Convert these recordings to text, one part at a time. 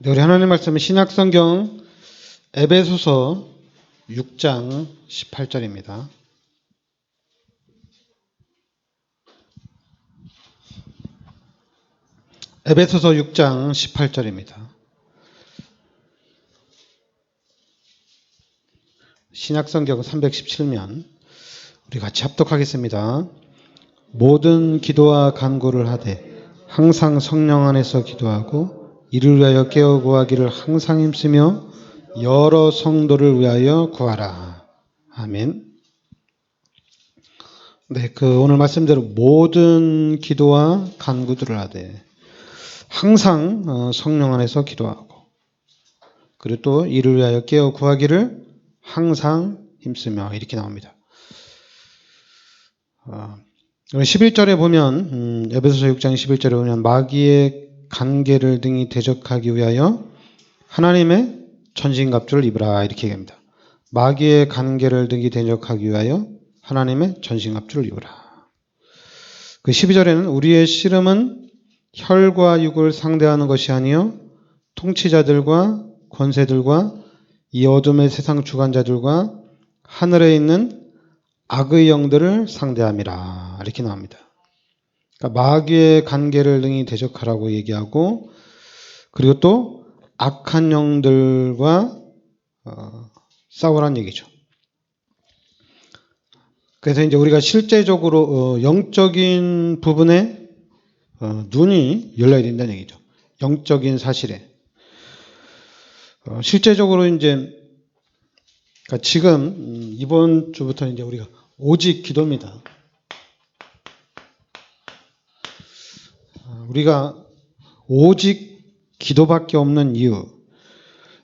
네, 우리 하나님 말씀은 신약성경 에베소서 6장 18절입니다. 에베소서 6장 18절입니다. 신약성경 317면 우리 같이 합독하겠습니다. 모든 기도와 간구를 하되 항상 성령 안에서 기도하고 이를 위하여 깨어 구하기를 항상 힘쓰며 여러 성도를 위하여 구하라. 아멘. 네, 그 오늘 말씀대로 모든 기도와 간구들을 하되 항상 어, 성령 안에서 기도하고 그리고 또 이를 위하여 깨어 구하기를 항상 힘쓰며 이렇게 나옵니다. 어, 11절에 보면 음, 에베소서 6장 11절에 보면 마귀의 관계를 등이 대적하기 위하여 하나님의 전신갑주를 입으라 이렇게 얘기합니다. 마귀의 관계를 등이 대적하기 위하여 하나님의 전신갑주를 입으라. 그 12절에는 우리의 씨름은 혈과 육을 상대하는 것이 아니요 통치자들과 권세들과 이 어둠의 세상 주관자들과 하늘에 있는 악의 영들을 상대함이라 이렇게 나옵니다. 그러니까 마귀의 관계를 등이 대적하라고 얘기하고 그리고 또 악한 영들과 어, 싸우란 얘기죠. 그래서 이제 우리가 실제적으로 어, 영적인 부분에 어, 눈이 열려야 된다는 얘기죠. 영적인 사실에 어, 실제적으로 이제 그러니까 지금 음, 이번 주부터 이제 우리가 오직 기도입니다. 우리가 오직 기도밖에 없는 이유.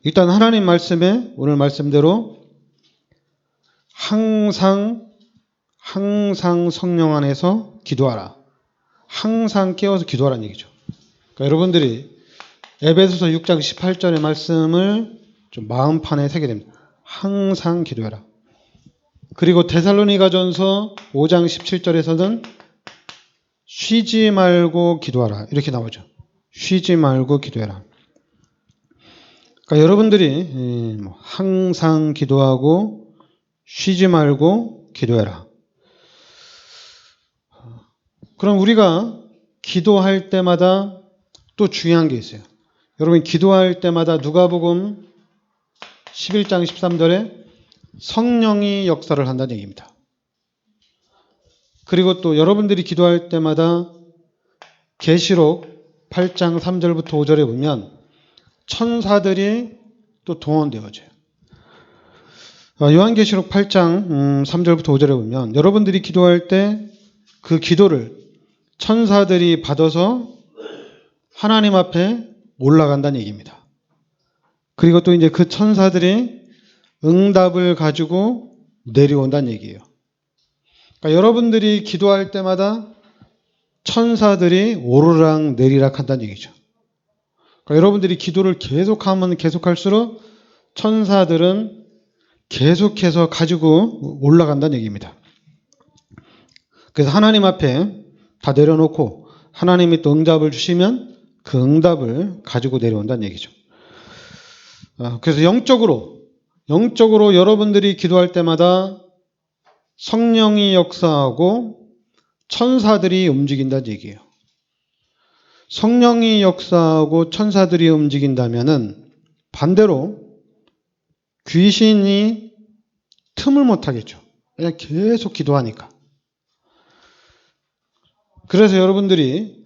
일단 하나님 말씀에 오늘 말씀대로 항상 항상 성령 안에서 기도하라. 항상 깨어서 기도하라는 얘기죠. 그러니까 여러분들이 에베소서 6장 18절의 말씀을 좀 마음판에 새게 됩니다. 항상 기도해라. 그리고 데살로니가전서 5장 17절에서는 쉬지 말고 기도하라. 이렇게 나오죠. 쉬지 말고 기도해라. 그러니까 여러분들이 뭐 항상 기도하고 쉬지 말고 기도해라. 그럼 우리가 기도할 때마다 또 중요한 게 있어요. 여러분 기도할 때마다 누가복음 11장 13절에 성령이 역사를 한다는 얘기입니다. 그리고 또 여러분들이 기도할 때마다 계시록 8장 3절부터 5절에 보면 천사들이 또 동원되어져요. 어, 요한계시록 8장 3절부터 음, 5절에 보면 여러분들이 기도할 때 그 기도를 천사들이 받아서 하나님 앞에 올라간다는 얘기입니다. 그리고 또 이제 그 천사들이 응답을 가지고 내려온다는 얘기예요. 그러니까 여러분들이 기도할 때마다 천사들이 오르락 내리락 한다는 얘기죠. 그러니까 여러분들이 기도를 계속하면 계속할수록 천사들은 계속해서 가지고 올라간다는 얘기입니다. 그래서 하나님 앞에 다 내려놓고 하나님이 또 응답을 주시면 그 응답을 가지고 내려온다는 얘기죠. 아, 그래서 영적으로, 영적으로 여러분들이 기도할 때마다 성령이 역사하고 천사들이 움직인다는 얘기예요. 성령이 역사하고 천사들이 움직인다면은 반대로 귀신이 틈을 못 하겠죠. 그냥 계속 기도하니까. 그래서 여러분들이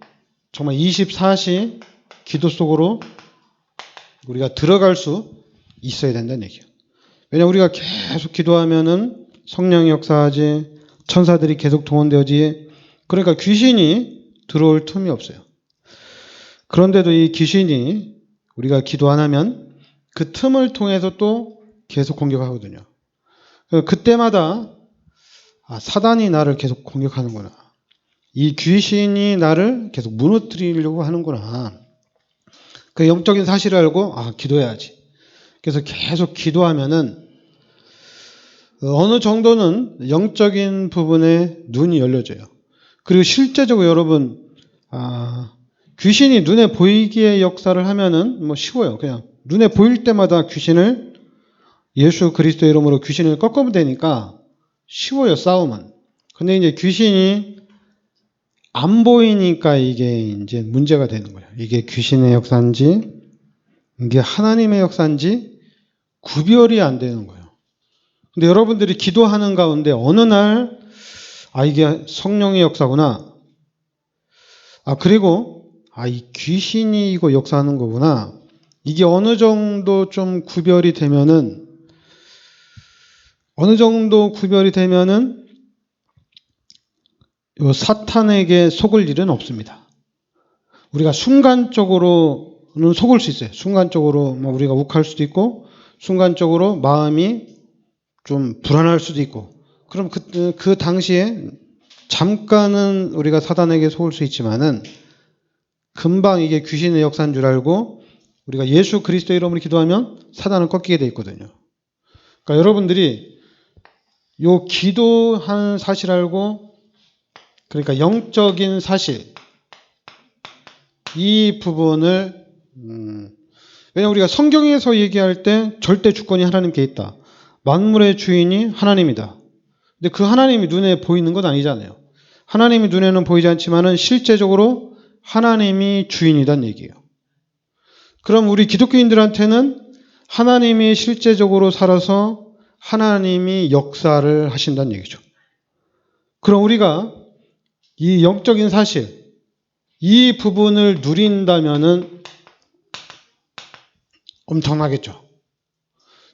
정말 24시 기도 속으로 우리가 들어갈 수 있어야 된다는 얘기예요. 왜냐 우리가 계속 기도하면은 성령이 역사하지 천사들이 계속 동원되어지 그러니까 귀신이 들어올 틈이 없어요. 그런데도 이 귀신이 우리가 기도 안 하면 그 틈을 통해서 또 계속 공격하거든요. 그때마다 아, 사단이 나를 계속 공격하는구나. 이 귀신이 나를 계속 무너뜨리려고 하는구나. 그 영적인 사실을 알고 아 기도해야지. 그래서 계속 기도하면은 어느 정도는 영적인 부분에 눈이 열려져요. 그리고 실제적으로 여러분 아, 귀신이 눈에 보이기에 역사를 하면은 뭐 쉬워요. 그냥 눈에 보일 때마다 귀신을 예수 그리스도 이름으로 귀신을 꺾으면 되니까 쉬워요, 싸움은. 근데 이제 귀신이 안 보이니까 이게 이제 문제가 되는 거예요. 이게 귀신의 역사인지, 이게 하나님의 역사인지 구별이 안 되는 거예요. 근데 여러분들이 기도하는 가운데 어느 날, 아, 이게 성령의 역사구나. 아, 그리고, 아, 이 귀신이 이거 역사하는 거구나. 이게 어느 정도 좀 구별이 되면은, 어느 정도 구별이 되면은, 요 사탄에게 속을 일은 없습니다. 우리가 순간적으로는 속을 수 있어요. 순간적으로 뭐 우리가 욱할 수도 있고, 순간적으로 마음이 좀 불안할 수도 있고, 그럼 그, 그 당시에 잠깐은 우리가 사단에게 속을 수 있지만은, 금방 이게 귀신의 역사인 줄 알고, 우리가 예수 그리스도 이름으로 기도하면 사단을 꺾이게 돼 있거든요. 그러니까 여러분들이 요 기도한 사실 알고, 그러니까 영적인 사실, 이 부분을, 음, 왜냐면 우리가 성경에서 얘기할 때 절대 주권이 하나님께 있다. 만물의 주인이 하나님이다. 근데 그 하나님이 눈에 보이는 건 아니잖아요. 하나님이 눈에는 보이지 않지만은 실제적으로 하나님이 주인이란 얘기예요. 그럼 우리 기독교인들한테는 하나님이 실제적으로 살아서 하나님이 역사를 하신다는 얘기죠. 그럼 우리가 이 영적인 사실, 이 부분을 누린다면은 엄청나겠죠.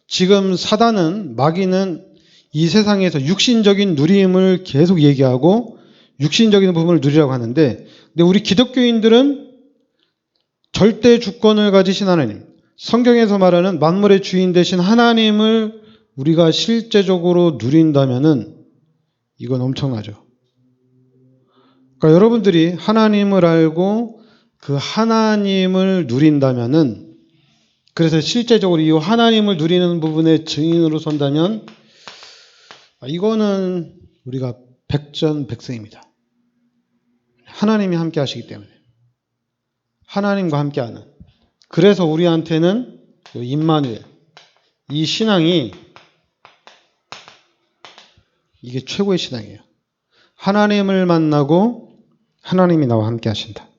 지금 사단은, 마귀는 이 세상에서 육신적인 누림을 계속 얘기하고 육신적인 부분을 누리라고 하는데, 근데 우리 기독교인들은 절대 주권을 가지신 하나님, 성경에서 말하는 만물의 주인 되신 하나님을 우리가 실제적으로 누린다면은 이건 엄청나죠. 그러니까 여러분들이 하나님을 알고 그 하나님을 누린다면은 그래서 실제적으로 이 하나님을 누리는 부분의 증인으로 선다면 아, 이거는 우리가 백전백승입니다. 하나님이 함께 하시기 때문에 하나님과 함께 하는 그래서 우리한테는 임마누엘 이 신앙이 이게 최고의 신앙이에요. 하나님을 만나고 하나님이 나와 함께 하신다.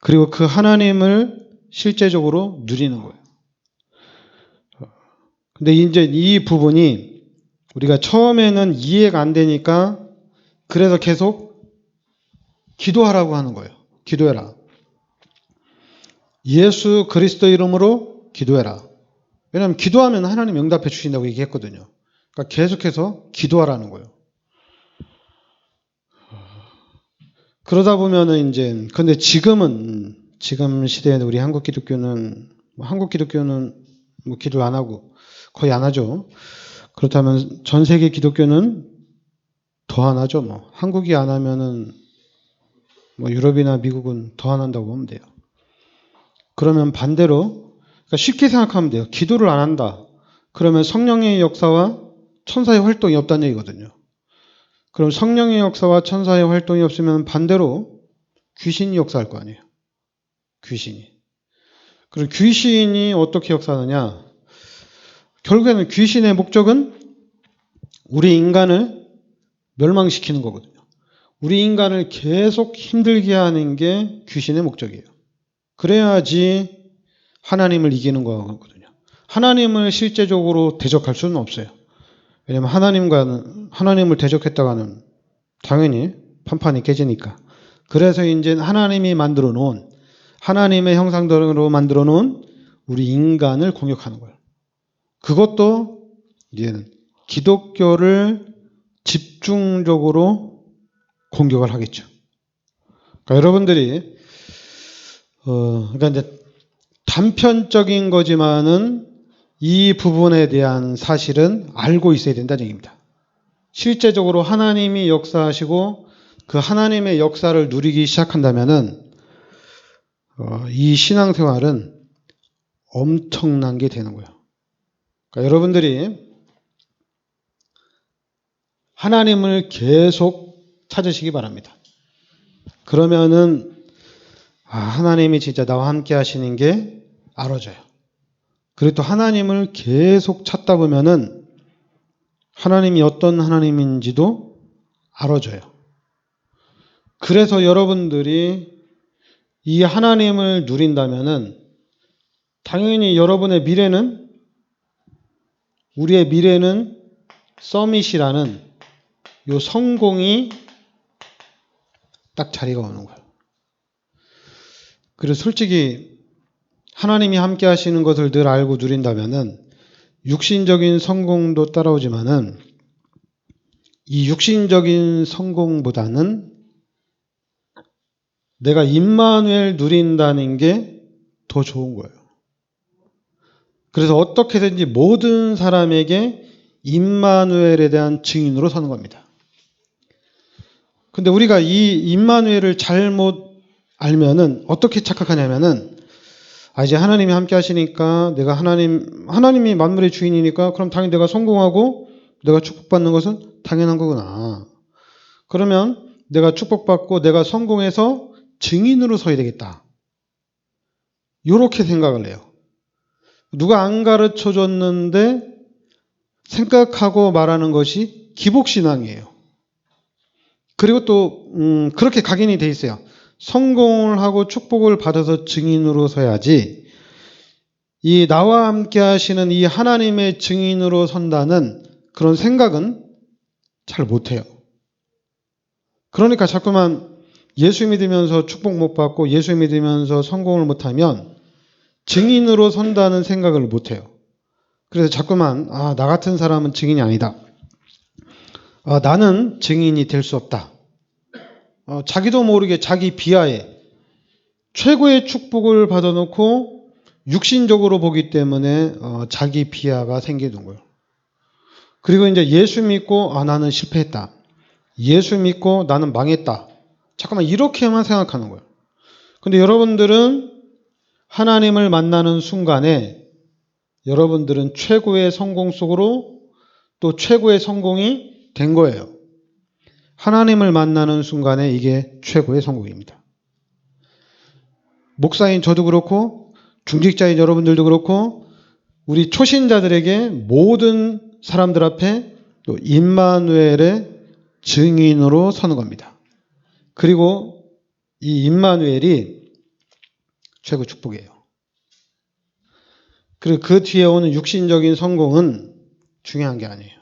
그리고 그 하나님을 실제적으로 누리는 거예요. 근데 이제 이 부분이 우리가 처음에는 이해가 안 되니까 그래서 계속 기도하라고 하는 거예요. 기도해라. 예수 그리스도 이름으로 기도해라. 왜냐하면 기도하면 하나님 응답해 주신다고 얘기했거든요. 그러니까 계속해서 기도하라는 거예요. 그러다 보면은 이제 근데 지금은 지금 시대에 우리 한국 기독교는 뭐 한국 기독교는 뭐 기도를 안 하고 거의 안 하죠. 그렇다면 전 세계 기독교는 더 안 하죠. 뭐 한국이 안 하면은 뭐 유럽이나 미국은 더 안 한다고 보면 돼요. 그러면 반대로 그러니까 쉽게 생각하면 돼요. 기도를 안 한다. 그러면 성령의 역사와 천사의 활동이 없다는 얘기거든요. 그럼 성령의 역사와 천사의 활동이 없으면 반대로 귀신이 역사할 거 아니에요. 귀신이. 그리고 귀신이 어떻게 역사하느냐? 결국에는 귀신의 목적은 우리 인간을 멸망시키는 거거든요. 우리 인간을 계속 힘들게 하는 게 귀신의 목적이에요. 그래야지 하나님을 이기는 거거든요. 하나님을 실제적으로 대적할 수는 없어요. 왜냐하면 하나님과는 하나님을 대적했다가는 당연히 판판이 깨지니까. 그래서 이제 하나님이 만들어 놓은 하나님의 형상대로 만들어 놓은 우리 인간을 공격하는 거예요. 그것도 이제는 기독교를 집중적으로 공격을 하겠죠. 그러니까 여러분들이 어 그러니까 이제 단편적인 거지만은 이 부분에 대한 사실은 알고 있어야 된다는 얘기입니다. 실제적으로 하나님이 역사하시고 그 하나님의 역사를 누리기 시작한다면은 어, 이 신앙생활은 엄청난 게 되는 거예요. 그러니까 여러분들이 하나님을 계속 찾으시기 바랍니다. 그러면은 아, 하나님이 진짜 나와 함께 하시는 게 알아져요. 그리고 또 하나님을 계속 찾다 보면은 하나님이 어떤 하나님인지도 알아져요. 그래서 여러분들이 이 하나님을 누린다면은 당연히 여러분의 미래는 우리의 미래는 서밋이라는 요 성공이 딱 자리가 오는 거예요. 그리고 솔직히 하나님이 함께 하시는 것을 늘 알고 누린다면은 육신적인 성공도 따라오지만은 이 육신적인 성공보다는 내가 임마누엘 누린다는 게 더 좋은 거예요. 그래서 어떻게든지 모든 사람에게 임마누엘에 대한 증인으로 서는 겁니다. 근데 우리가 이 임마누엘을 잘못 알면은 어떻게 착각하냐면은 아 이제 하나님이 함께 하시니까 내가 하나님 하나님이 만물의 주인이니까 그럼 당연히 내가 성공하고 내가 축복받는 것은 당연한 거구나. 그러면 내가 축복받고 내가 성공해서 증인으로 서야 되겠다. 이렇게 생각을 해요. 누가 안 가르쳐 줬는데 생각하고 말하는 것이 기복신앙이에요. 그리고 또 음, 그렇게 각인이 돼 있어요. 성공을 하고 축복을 받아서 증인으로 서야지 이 나와 함께 하시는 이 하나님의 증인으로 선다는 그런 생각은 잘 못해요. 그러니까 자꾸만 예수 믿으면서 축복 못 받고 예수 믿으면서 성공을 못하면 증인으로 선다는 생각을 못해요. 그래서 자꾸만 아, 나 같은 사람은 증인이 아니다. 아, 나는 증인이 될 수 없다. 어, 자기도 모르게 자기 비하에 최고의 축복을 받아놓고 육신적으로 보기 때문에 어, 자기 비하가 생기는 거예요. 그리고 이제 예수 믿고 아 나는 실패했다. 예수 믿고 나는 망했다. 잠깐만 이렇게만 생각하는 거예요. 근데 여러분들은 하나님을 만나는 순간에 여러분들은 최고의 성공 속으로 또 최고의 성공이 된 거예요. 하나님을 만나는 순간에 이게 최고의 성공입니다. 목사인 저도 그렇고 중직자인 여러분들도 그렇고 우리 초신자들에게 모든 사람들 앞에 또 임마누엘의 증인으로 서는 겁니다. 그리고 이 임마누엘이 최고 축복이에요. 그리고 그 뒤에 오는 육신적인 성공은 중요한 게 아니에요.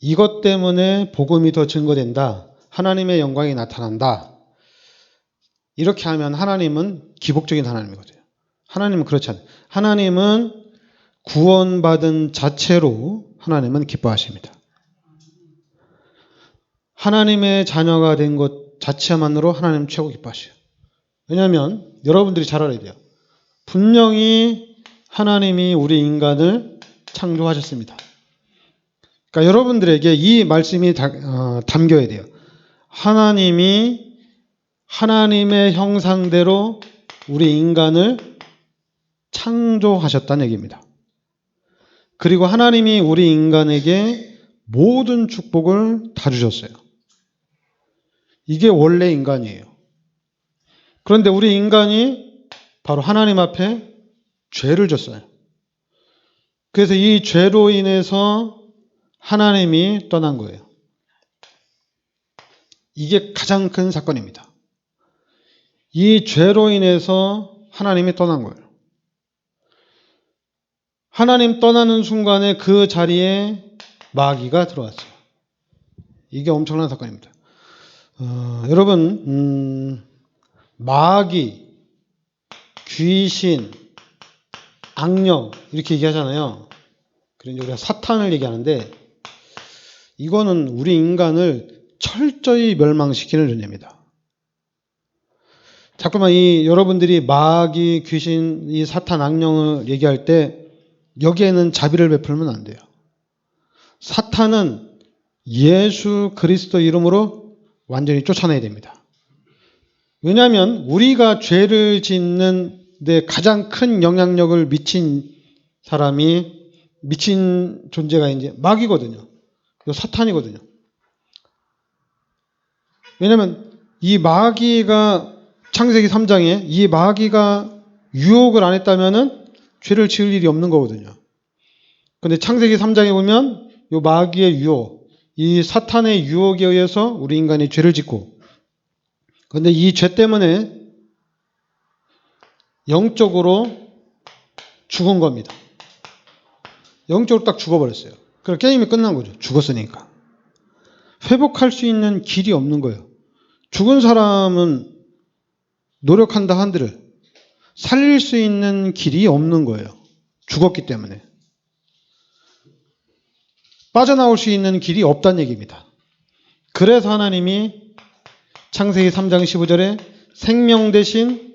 이것 때문에 복음이 더 증거된다. 하나님의 영광이 나타난다. 이렇게 하면 하나님은 기복적인 하나님이거든요. 하나님은 그렇지 않아요. 하나님은 구원받은 자체로 하나님은 기뻐하십니다. 하나님의 자녀가 된 것 자체만으로 하나님 최고 기뻐하셔요. 왜냐하면 여러분들이 잘 알아야 돼요. 분명히 하나님이 우리 인간을 창조하셨습니다. 그러니까 여러분들에게 이 말씀이 어, 담겨야 돼요. 하나님이 하나님의 형상대로 우리 인간을 창조하셨다는 얘기입니다. 그리고 하나님이 우리 인간에게 모든 축복을 다 주셨어요. 이게 원래 인간이에요. 그런데 우리 인간이 바로 하나님 앞에 죄를 졌어요. 그래서 이 죄로 인해서 하나님이 떠난 거예요. 이게 가장 큰 사건입니다. 이 죄로 인해서 하나님이 떠난 거예요. 하나님 떠나는 순간에 그 자리에 마귀가 들어왔어요. 이게 엄청난 사건입니다. 어, 여러분, 음, 마귀, 귀신, 악령 이렇게 얘기하잖아요. 그러니 우리가 사탄을 얘기하는데 이거는 우리 인간을 철저히 멸망시키는 존재입니다. 자꾸만 이 여러분들이 마귀, 귀신, 이 사탄, 악령을 얘기할 때 여기에는 자비를 베풀면 안 돼요. 사탄은 예수 그리스도 이름으로 완전히 쫓아내야 됩니다. 왜냐하면 우리가 죄를 짓는 데 가장 큰 영향력을 미친 사람이 미친 존재가 이제 마귀거든요. 사탄이거든요. 왜냐하면 이 마귀가 창세기 3장에 이 마귀가 유혹을 안 했다면은 죄를 지을 일이 없는 거거든요. 근데 창세기 3장에 보면 이 마귀의 유혹, 이 사탄의 유혹에 의해서 우리 인간이 죄를 짓고 근데 이 죄 때문에 영적으로 죽은 겁니다. 영적으로 딱 죽어버렸어요. 그럼 게임이 끝난 거죠. 죽었으니까. 회복할 수 있는 길이 없는 거예요. 죽은 사람은 노력한다 한들을 살릴 수 있는 길이 없는 거예요. 죽었기 때문에. 빠져나올 수 있는 길이 없다는 얘기입니다. 그래서 하나님이 창세기 3장 15절에 생명 대신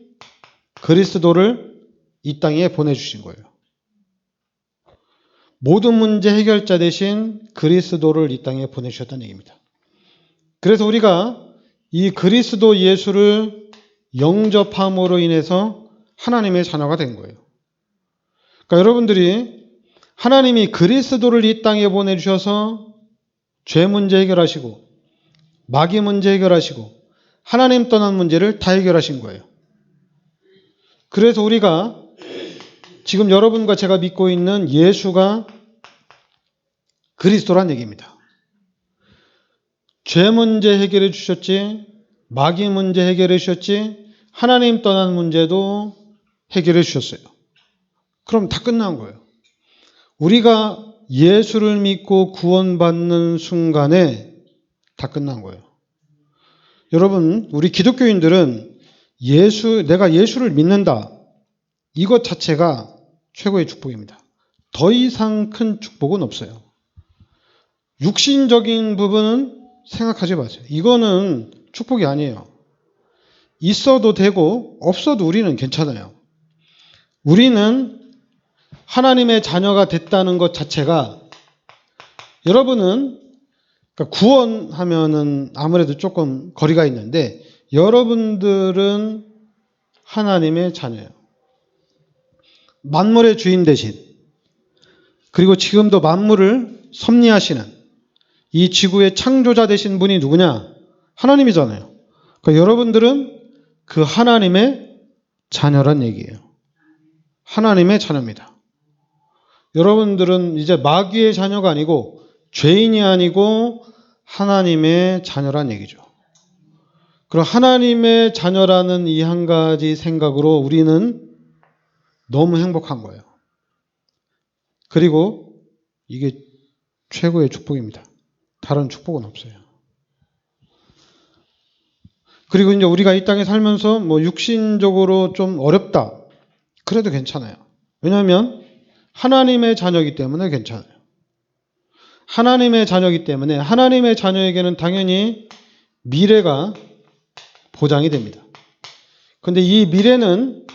그리스도를 이 땅에 보내주신 거예요. 모든 문제 해결자 대신 그리스도를 이 땅에 보내주셨다는 얘기입니다. 그래서 우리가 이 그리스도 예수를 영접함으로 인해서 하나님의 자녀가 된 거예요. 그러니까 여러분들이 하나님이 그리스도를 이 땅에 보내주셔서 죄 문제 해결하시고 마귀 문제 해결하시고 하나님 떠난 문제를 다 해결하신 거예요. 그래서 우리가 지금 여러분과 제가 믿고 있는 예수가 그리스도란 얘기입니다. 죄 문제 해결해 주셨지, 마귀 문제 해결해 주셨지, 하나님 떠난 문제도 해결해 주셨어요. 그럼 다 끝난 거예요. 우리가 예수를 믿고 구원받는 순간에 다 끝난 거예요. 여러분, 우리 기독교인들은 예수, 내가 예수를 믿는다. 이것 자체가 최고의 축복입니다. 더 이상 큰 축복은 없어요. 육신적인 부분은 생각하지 마세요. 이거는 축복이 아니에요. 있어도 되고 없어도 우리는 괜찮아요. 우리는 하나님의 자녀가 됐다는 것 자체가 여러분은 그러니까 구원하면은 아무래도 조금 거리가 있는데 여러분들은 하나님의 자녀예요. 만물의 주인 대신 그리고 지금도 만물을 섭리하시는 이 지구의 창조자 되신 분이 누구냐? 하나님이잖아요. 그러니까 여러분들은 그 하나님의 자녀란 얘기예요. 하나님의 자녀입니다. 여러분들은 이제 마귀의 자녀가 아니고 죄인이 아니고 하나님의 자녀란 얘기죠. 그럼 하나님의 자녀라는 이 한 가지 생각으로 우리는 너무 행복한 거예요. 그리고 이게 최고의 축복입니다. 다른 축복은 없어요. 그리고 이제 우리가 이 땅에 살면서 뭐 육신적으로 좀 어렵다. 그래도 괜찮아요. 왜냐하면 하나님의 자녀이기 때문에 괜찮아요. 하나님의 자녀이기 때문에 하나님의 자녀에게는 당연히 미래가 보장이 됩니다. 근데 이 미래는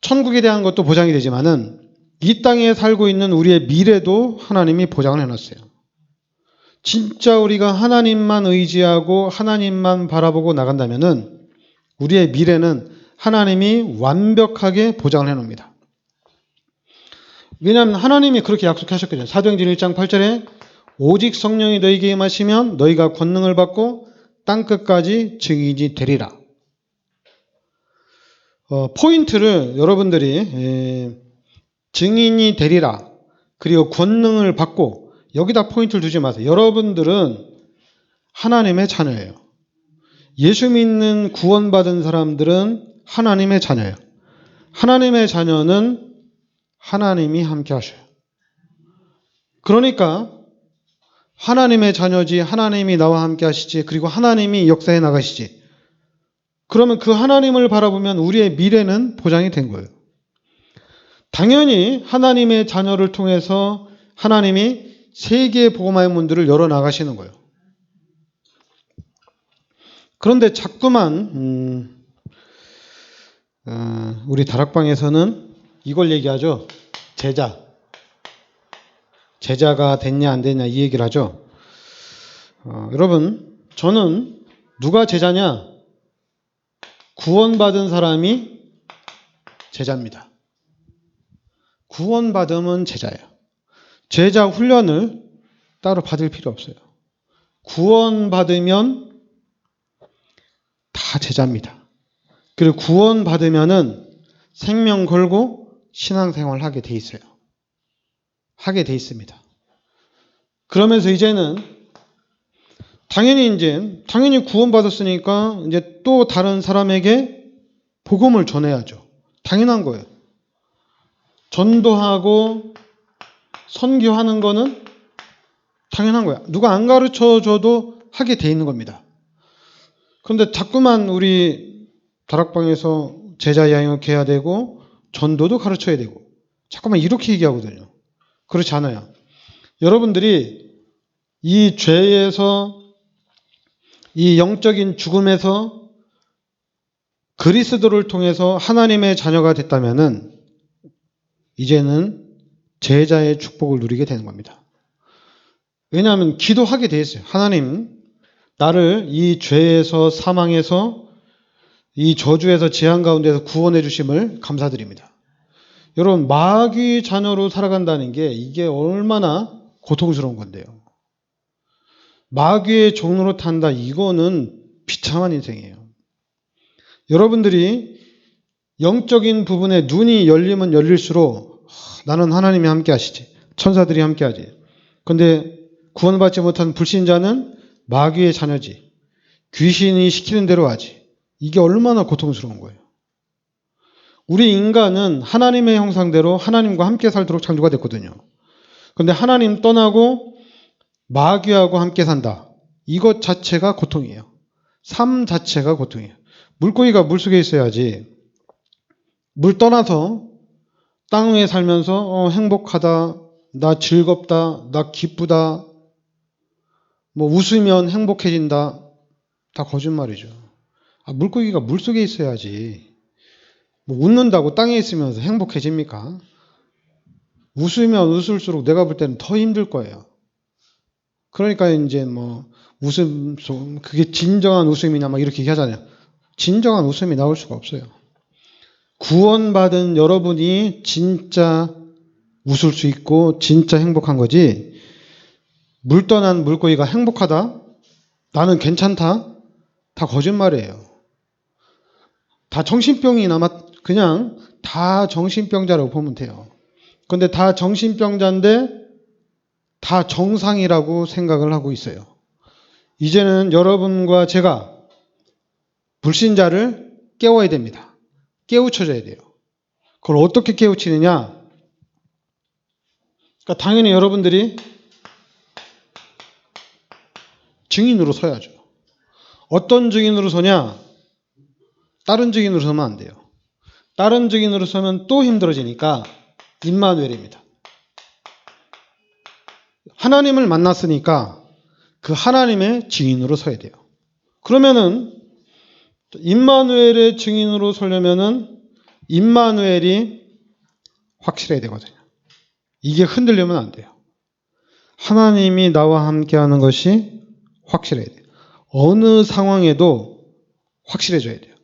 천국에 대한 것도 보장이 되지만은 이 땅에 살고 있는 우리의 미래도 하나님이 보장을 해놨어요. 진짜 우리가 하나님만 의지하고 하나님만 바라보고 나간다면은 우리의 미래는 하나님이 완벽하게 보장을 해놓습니다. 왜냐하면 하나님이 그렇게 약속하셨거든요. 사도행전 1장 8절에 오직 성령이 너희에게 임하시면 너희가 권능을 받고 땅 끝까지 증인이 되리라. 어, 포인트를 여러분들이 에, 증인이 되리라. 그리고 권능을 받고 여기다 포인트를 두지 마세요. 여러분들은 하나님의 자녀예요. 예수 믿는 구원받은 사람들은 하나님의 자녀예요. 하나님의 자녀는 하나님이 함께 하셔요. 그러니까 하나님의 자녀지 하나님이 나와 함께 하시지 그리고 하나님이 역사에 나가시지 그러면 그 하나님을 바라보면 우리의 미래는 보장이 된 거예요. 당연히 하나님의 자녀를 통해서 하나님이 세계의 복음화의 문들을 열어 나가시는 거예요. 그런데 자꾸만 음, 어, 우리 다락방에서는 이걸 얘기하죠. 제자. 제자가 됐냐 안 됐냐 이 얘기를 하죠. 어, 여러분 저는 누가 제자냐? 구원받은 사람이 제자입니다. 구원받으면 제자예요. 제자 훈련을 따로 받을 필요 없어요. 구원받으면 다 제자입니다. 그리고 구원 받으면은 생명 걸고 신앙생활 하게 돼 있어요. 하게 돼 있습니다. 그러면서 이제는 당연히 이제 당연히 구원받았으니까 이제 또 다른 사람에게 복음을 전해야죠. 당연한 거예요. 전도하고 선교하는 거는 당연한 거야. 누가 안 가르쳐 줘도 하게 돼 있는 겁니다. 그런데 자꾸만 우리 다락방에서 제자 양육해야 되고 전도도 가르쳐야 되고 자꾸만 이렇게 얘기하거든요. 그렇지 않아요. 여러분들이 이 죄에서 이 영적인 죽음에서 그리스도를 통해서 하나님의 자녀가 됐다면은 이제는 제자의 축복을 누리게 되는 겁니다. 왜냐하면 기도하게 돼 있어요. 하나님, 나를 이 죄에서 사망에서 이 저주에서 재앙 가운데서 구원해 주심을 감사드립니다. 여러분, 마귀 자녀로 살아간다는 게 이게 얼마나 고통스러운 건데요. 마귀의 종로로 탄다. 이거는 비참한 인생이에요. 여러분들이 영적인 부분에 눈이 열리면 열릴수록 하, 나는 하나님이 함께 하시지. 천사들이 함께 하지. 근데 구원받지 못한 불신자는 마귀의 자녀지. 귀신이 시키는 대로 하지. 이게 얼마나 고통스러운 거예요. 우리 인간은 하나님의 형상대로 하나님과 함께 살도록 창조가 됐거든요. 근데 하나님 떠나고 마귀하고 함께 산다. 이것 자체가 고통이에요. 삶 자체가 고통이에요. 물고기가 물 속에 있어야지. 물 떠나서 땅 위에 살면서 어, 행복하다, 나 즐겁다, 나 기쁘다, 뭐 웃으면 행복해진다. 다 거짓말이죠. 아, 물고기가 물 속에 있어야지. 뭐 웃는다고 땅에 있으면서 행복해집니까? 웃으면 웃을수록 내가 볼 때는 더 힘들 거예요. 그러니까 이제 뭐 웃음 속 그게 진정한 웃음이냐 막 이렇게 얘기하잖아요. 진정한 웃음이 나올 수가 없어요. 구원받은 여러분이 진짜 웃을 수 있고 진짜 행복한 거지. 물 떠난 물고기가 행복하다? 나는 괜찮다? 다 거짓말이에요. 다 정신병이 남았 그냥 다 정신병자라고 보면 돼요. 근데 다 정신병자인데 다 정상이라고 생각을 하고 있어요. 이제는 여러분과 제가 불신자를 깨워야 됩니다. 깨우쳐줘야 돼요. 그걸 어떻게 깨우치느냐? 그러니까 당연히 여러분들이 증인으로 서야죠. 어떤 증인으로 서냐? 다른 증인으로 서면 안 돼요. 다른 증인으로 서면 또 힘들어지니까 임마누엘입니다. 하나님을 만났으니까 그 하나님의 증인으로 서야 돼요. 그러면은 임마누엘의 증인으로 서려면은 임마누엘이 확실해야 되거든요. 이게 흔들리면 안 돼요. 하나님이 나와 함께 하는 것이 확실해야 돼요. 어느 상황에도 확실해져야 돼요.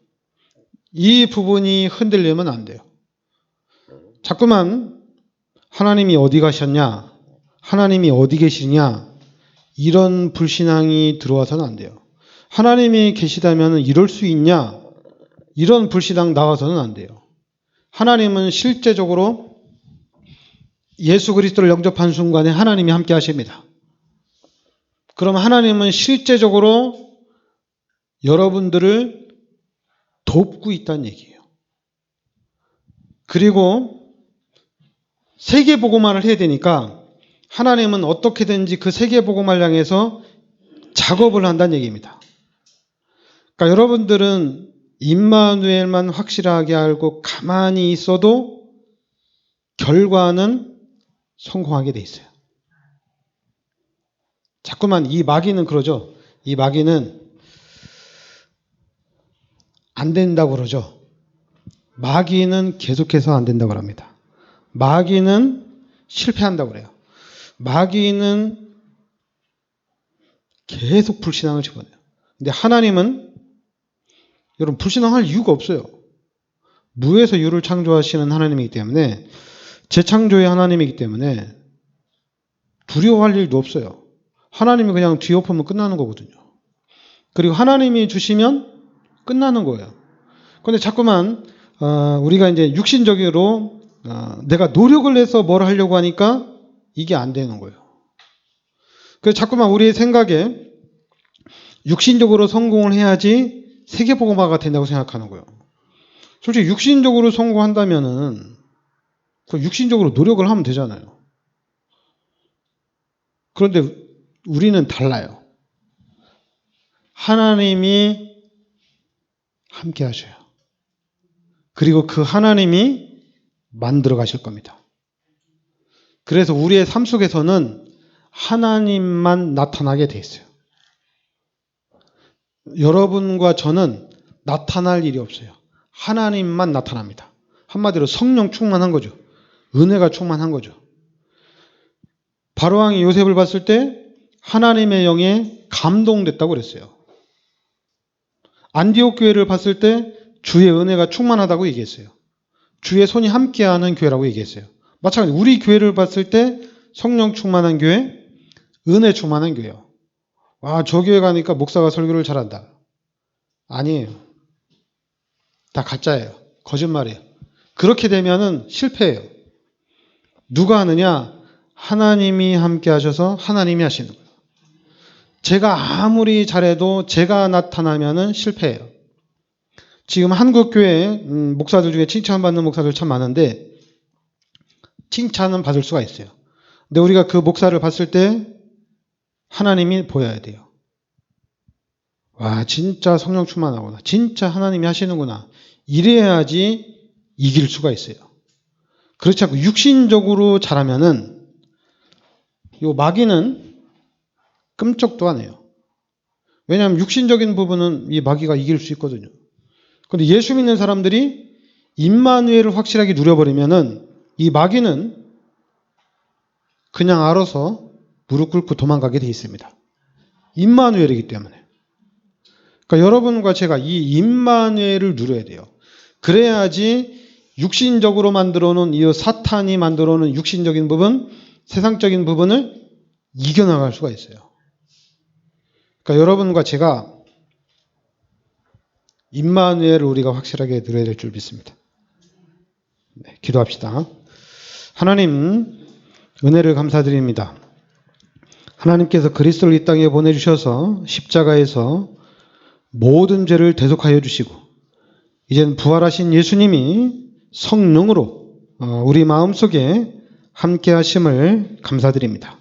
이 부분이 흔들리면 안 돼요. 자꾸만 하나님이 어디 가셨냐? 하나님이 어디 계시냐? 이런 불신앙이 들어와서는 안 돼요. 하나님이 계시다면 이럴 수 있냐? 이런 불신앙 나와서는 안 돼요. 하나님은 실제적으로 예수 그리스도를 영접한 순간에 하나님이 함께 하십니다. 그럼 하나님은 실제적으로 여러분들을 돕고 있다는 얘기예요. 그리고 세계 보고만을 해야 되니까 하나님은 어떻게든지 그 세계 보고만 향해서 작업을 한다는 얘기입니다. 그러니까 여러분들은 임마누엘만 확실하게 알고 가만히 있어도 결과는 성공하게 돼 있어요. 자꾸만 이 마귀는 그러죠. 이 마귀는 안 된다고 그러죠. 마귀는 계속해서 안 된다고 합니다. 마귀는 실패한다고 그래요. 마귀는 계속 불신앙을 집어내요. 근데 하나님은 여러분 불신앙할 이유가 없어요. 무에서 유를 창조하시는 하나님이기 때문에 재창조의 하나님이기 때문에 두려워할 일도 없어요. 하나님이 그냥 뒤엎으면 끝나는 거거든요. 그리고 하나님이 주시면 끝나는 거예요. 근데 자꾸만 어, 우리가 이제 육신적으로 어, 내가 노력을 해서 뭘 하려고 하니까 이게 안 되는 거예요. 그래서 자꾸만 우리의 생각에 육신적으로 성공을 해야지 세계보고마가 된다고 생각하는 거예요. 솔직히 육신적으로 성공한다면은 그 육신적으로 노력을 하면 되잖아요. 그런데 우리는 달라요. 하나님이 함께 하셔요. 그리고 그 하나님이 만들어 가실 겁니다. 그래서 우리의 삶 속에서는 하나님만 나타나게 돼 있어요. 여러분과 저는 나타날 일이 없어요. 하나님만 나타납니다. 한마디로 성령 충만한 거죠. 은혜가 충만한 거죠. 바로왕이 요셉을 봤을 때 하나님의 영에 감동됐다고 그랬어요. 안디옥 교회를 봤을 때 주의 은혜가 충만하다고 얘기했어요. 주의 손이 함께하는 교회라고 얘기했어요. 마찬가지 우리 교회를 봤을 때 성령 충만한 교회, 은혜 충만한 교회요. 와, 저 교회 가니까 목사가 설교를 잘한다. 아니에요. 다 가짜예요. 거짓말이에요. 그렇게 되면은 실패해요. 누가 하느냐? 하나님이 함께 하셔서 하나님이 하시는 거예요. 제가 아무리 잘해도 제가 나타나면은 실패해요. 지금 한국 교회 음, 목사들 중에 칭찬받는 목사들 참 많은데 칭찬은 받을 수가 있어요. 근데 우리가 그 목사를 봤을 때 하나님이 보여야 돼요. 와, 진짜 성령 충만하구나. 진짜 하나님이 하시는구나. 이래야지 이길 수가 있어요. 그렇지 않고 육신적으로 잘하면은 요 마귀는 끔찍도 안 해요. 왜냐하면 육신적인 부분은 이 마귀가 이길 수 있거든요. 근데 예수 믿는 사람들이 임마누엘을 확실하게 누려버리면은 이 마귀는 그냥 알아서 무릎 꿇고 도망가게 돼 있습니다. 임마누엘이기 때문에. 그러니까 여러분과 제가 이 임마누엘을 누려야 돼요. 그래야지 육신적으로 만들어 놓은 이 사탄이 만들어 놓은 육신적인 부분, 세상적인 부분을 이겨나갈 수가 있어요. 그러니까 여러분과 제가 임마누엘을 우리가 확실하게 누려야 될 줄 믿습니다. 네, 기도합시다. 하나님 은혜를 감사드립니다. 하나님께서 그리스도를 이 땅에 보내주셔서 십자가에서 모든 죄를 대속하여 주시고 이젠 부활하신 예수님이 성령으로 어, 우리 마음속에 함께 하심을 감사드립니다.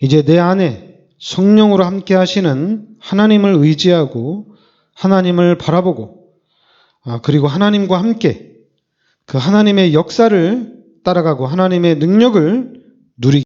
이제 내 안에 성령으로 함께 하시는 하나님을 의지하고 하나님을 바라보고 아, 그리고 하나님과 함께 그 하나님의 역사를 따라가고 하나님의 능력을 누리기